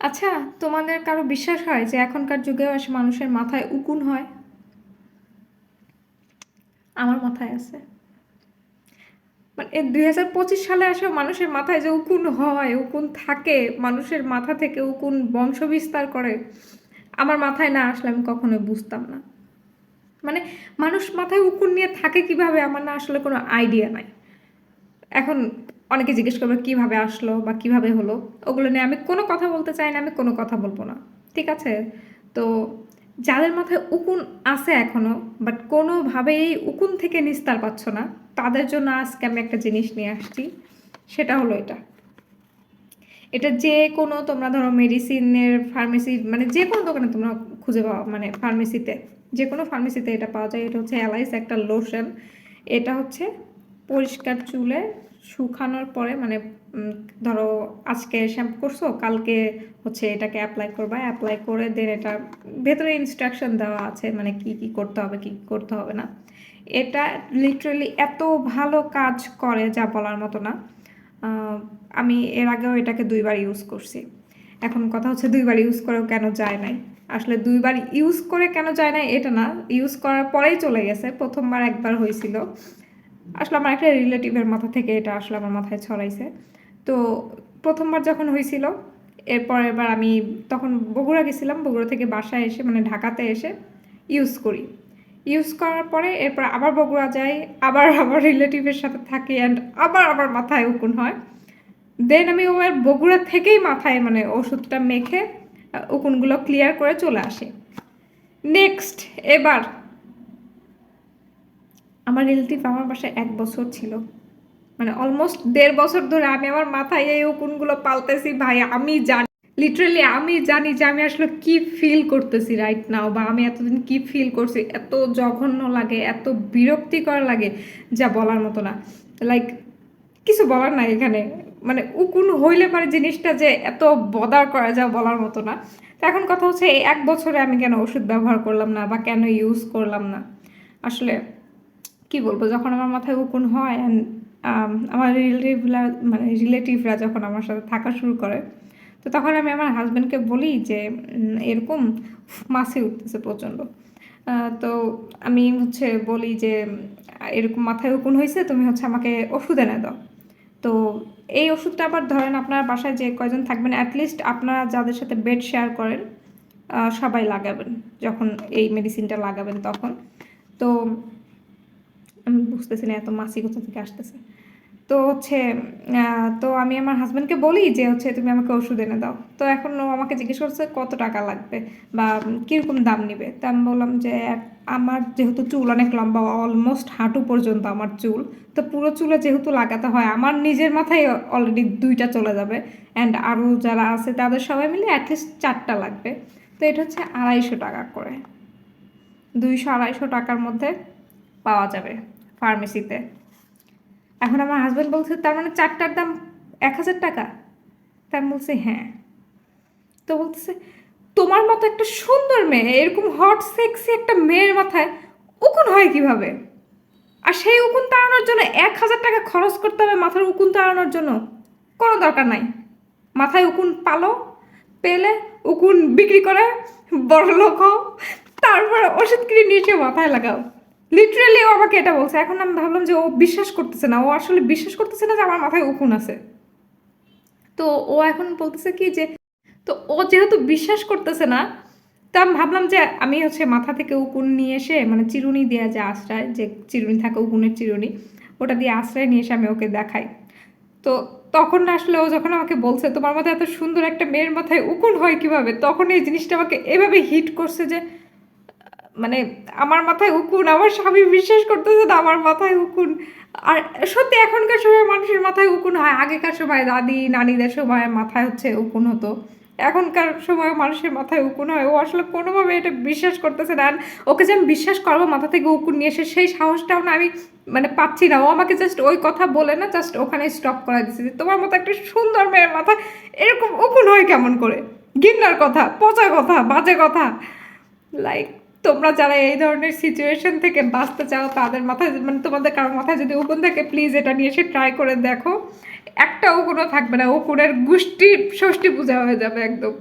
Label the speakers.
Speaker 1: আচ্ছা তোমাদের কারও বিশ্বাস হয় যে এখনকার যুগেও এসে মানুষের মাথায় উকুন হয়? আমার মাথায় আছে। মানে দুই হাজার পঁচিশ সালে এসেও মানুষের মাথায় যে উকুন হয়, উকুন থাকে, মানুষের মাথা থেকে উকুন বংশ বিস্তার করে, আমার মাথায় না আসলে আমি কখনোই বুঝতাম না। মানে মানুষ মাথায় উকুন নিয়ে থাকে কীভাবে, আমার না আসলে কোনো আইডিয়া নাই। এখন অনেকে জিজ্ঞেস করবে, কীভাবে আসলো বা কীভাবে হলো? ওগুলো নিয়ে আমি কোনো কথা বলতে চাই না, আমি কোনো কথা বলব না। ঠিক আছে? তো যাদের মাথায় উকুন আছে এখনও বাট কোনোভাবেই উকুন থেকে নিস্তার পাচ্ছ না, তাদের জন্য আজকে আমি একটা জিনিস নিয়ে আসছি, সেটা হলো এটা। এটা যে কোনো, তোমরা ধরো মেডিসিনের ফার্মেসি মানে যে কোনো দোকানে তোমরা খুঁজে পাও মানে ফার্মেসিতে যে কোনো ফার্মেসিতে এটা পাওয়া যায়। এটা হচ্ছে অ্যালাইস একটা লোশন এটা হচ্ছে পরিষ্কার চুলে শুকানোর পরে মানে ধরো আজকে শ্যাম্পু করছ, কালকে হচ্ছে এটাকে অ্যাপ্লাই করবা অ্যাপ্লাই করে দেন এটা ভেতরে ইনস্ট্রাকশন দেওয়া আছে মানে কি কি করতে হবে, কি করতে হবে না। এটা লিটারালি এত ভালো কাজ করে যা বলার মতো না। আমি এর আগেও এটাকে দুইবার ইউজ করছি। এখন কথা হচ্ছে দুইবার ইউজ করেও কেন যায় নাই? আসলে দুইবার ইউজ করে কেন যায় না এটা না ইউজ করার পরেই চলে গেছে, প্রথমবার একবার হয়েছিল। আসলে আমার একটা রিলেটিভের মাথা থেকে এটা আসলে আমার মাথায় ছড়াইছে। তো প্রথমবার যখন হয়েছিল, এরপর এবার আমি তখন বগুড়া গেছিলাম, বগুড়া থেকে বাসায় এসে মানে ঢাকাতে এসে ইউজ করি। ইউজ করার পরে এরপর আবার বগুড়া যাই, আবার আবার রিলেটিভের সাথে থাকি অ্যান্ড আবার আবার মাথায় উকুন হয়। দেন আমি ওর বগুড়া থেকেই মাথায় মানে ওষুধটা মেখে উকুনগুলো ক্লিয়ার করে চলে আসি। নেক্সট এবার আমার রিলেটিভ আমার বাসায় এক বছর ছিল। মানে অলমোস্ট দেড় বছর ধরে আমি আমার মাথায় এই উকুনগুলো পালতেছি, ভাই, আমি জানি লিটারালি আমি জানি যে আমি আসলে কি ফিল করতেছি রাইট নাও বা আমি এতদিন কি ফিল করছি, এত জঘন্য লাগে, এত বিরক্তিকর লাগে, যা বলার মতো না। লাইক কিছু বলার নাই এখানে। মানে উকুন হইলে পারে জিনিসটা যে এত বদার করা যা বলার মতো না। তো এখন কথা হচ্ছে এক বছরে আমি কেন ওষুধ ব্যবহার করলাম না বা কেন ইউজ করলাম না? আসলে কি বলব যখন আমার মাথায় উকুন হয় and, um, আমার রিলেটিভরা মানে রিলেটিভরা যখন আমার সাথে থাকা শুরু করে তো তখন আমি আমার হাজব্যান্ডকে বলি যে এরকম মাসে উঠতেছে প্রচণ্ড। তো আমি হচ্ছে বলি যে এরকম মাথায় উকুন হয়েছে তুমি হচ্ছে আমাকে ওষুধ এনে দাও। তো এই ওষুধটা আবার ধরেন আপনার বাসায় যে কয়জন থাকবেন অ্যাটলিস্ট আপনারা যাদের সাথে বেড শেয়ার করেন সবাই লাগাবেন যখন এই মেডিসিনটা লাগাবেন তখন। তো বুঝতেছি না, এত মাসি কোথা থেকে আসতেছে। তো হচ্ছে তো আমি আমার হাজব্যান্ডকে বলি যে হচ্ছে, তুমি আমাকে ওষুধ এনে দাও। তো এখন ও আমাকে জিজ্ঞেস করছে, কত টাকা লাগবে বা কীরকম দাম নেবে? তা আমি বললাম যে, আমার যেহেতু চুল অনেক লম্বা অলমোস্ট হাঁটু পর্যন্ত আমার চুল, তো পুরো চুলে যেহেতু লাগাতে হয়, আমার নিজের মাথায় অলরেডি দুইটা চলে যাবে। অ্যান্ড আরও যারা আছে, তাদের সবাই মিলে অ্যাটলিস্ট চারটা লাগবে। তো এটা হচ্ছে আড়াইশো টাকা করে। দুইশো আড়াইশো টাকার মধ্যে পাওয়া যাবে। ফার্মেসিতে এখন আমার হাজব্যান্ড বলছে, তার মানে চারটার দাম এক হাজার টাকা? তার বলছি হ্যাঁ। তো বলতেছে, তোমার মতো একটা সুন্দর মেয়ে, এরকম হট সেক্সি একটা মেয়ের মাথায় উকুন হয় কীভাবে? আর সেই উকুন তাড়ানোর জন্য এক হাজার টাকা খরচ করতে হবে মাথার উকুন তাড়ানোর জন্য। কোনো দরকার নাই। মাথায় উকুন পালো, পেলে উকুন বিক্রি করে বড় লোক হও, তারপরে ওষুধ কিনে এসে মাথায় লাগাও। লিটারেলি ও আমাকে এটা বলছে। এখন আমি ভাবলাম যে ও বিশ্বাস করতেছে না। ও আসলে বিশ্বাস করতেছে না যে আমার মাথায় উকুন আছে। তো ও এখন বলতেছে কি যে, তো ও যেহেতু বিশ্বাস করতেছে না, তা আমি ভাবলাম যে আমি হচ্ছে মাথা থেকে উকুন নিয়ে এসে মানে চিরুনি দেওয়া যে আশ্রয়, যে চিরুনি থাকে, উকুনের চিরুনি, ওটা দিয়ে আশ্রয় নিয়ে এসে আমি ওকে দেখাই। তো তখন আসলে ও যখন আমাকে বলছে, তোমার মাথায় এত সুন্দর একটা মেয়ের মাথায় উকুন হয় কীভাবে? তখন এই জিনিসটা আমাকে এভাবে হিট করছে যে মানে আমার মাথায় উকুন, আমার স্বামী বিশ্বাস করতেছে না আমার মাথায় উকুন। আর সত্যি এখনকার সময় মানুষের মাথায় উকুন হয়, আগেকার সময় দাদি, নানিদের সময় মাথায় হচ্ছে উকুন হতো। এখনকার সময় মানুষের মাথায় উকুন হয়। ও আসলে কোনোভাবে এটা বিশ্বাস করতেছে না। ওকে যে আমি বিশ্বাস করব মাথা থেকে উকুন নিয়ে এসে সেই সাহসটাও না আমি মানে পাচ্ছি না। ও আমাকে জাস্ট ওই কথা বলে না জাস্ট ওখানে স্টপ করা দিচ্ছে যে, তোমার মতো একটা সুন্দর মেয়ের মাথায় এরকম উকুন হয় কেমন করে? গিন্নার কথা, পচা কথা, বাজে কথা। লাইক তোমরা যারা এই ধরনের সিচুয়েশন থেকে বাঁচতে চাও, তাদের মাথায় মানে তোমাদের কারোর মাথায় যদি উকুন থাকে প্লিজ এটা নিয়ে এসে ট্রাই করে দেখো। একটা উকুনও থাকবে না উকুনের গোষ্ঠী ষষ্ঠী পূজা হয়ে যাবে একদম।